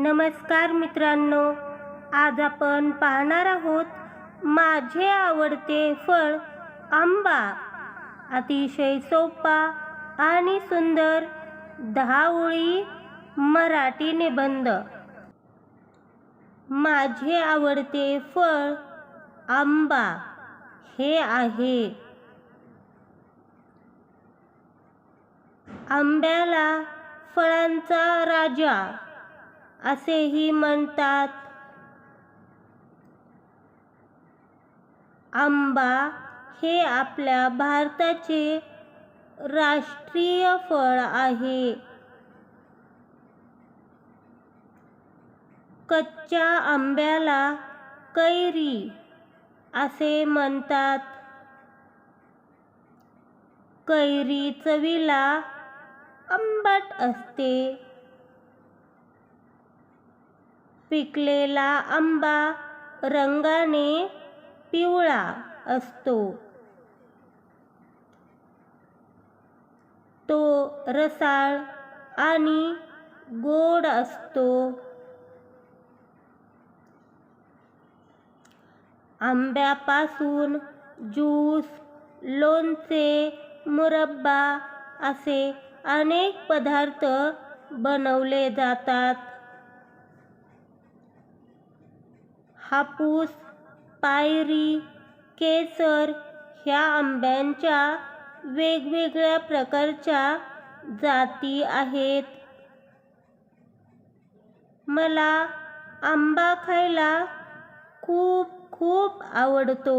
नमस्कार मित्रांनो आज आपण पाहणार आहोत माझे आवडते फळ आंबा. अतिशय सोपा आणि सुंदर दहा ओळी मराठी निबंध. माझे आवडते फळ आंबा. हे आहे. आंब्याला फळांचा राजा. असेही म्हणतात. आंबा हे आपल्या भारताचे राष्ट्रीय फळ आहे. कच्च्या आंब्याला कैरी असे म्हणतात. कैरी चवीला आंबट असते. पिकलेला आंबा रंगाने पिवळा असतो. तो रसाळ आणि गोड असतो. आंब्यापासून ज्यूस लोणचे मुरब्बा असे अनेक पदार्थ बनवले जातात. हापूस पायरी केसर ह्या आंब्यांच्या वेगवेगळ्या प्रकारच्या जाती आहेत. मला आंबा खायला खूप खूप आवडतो.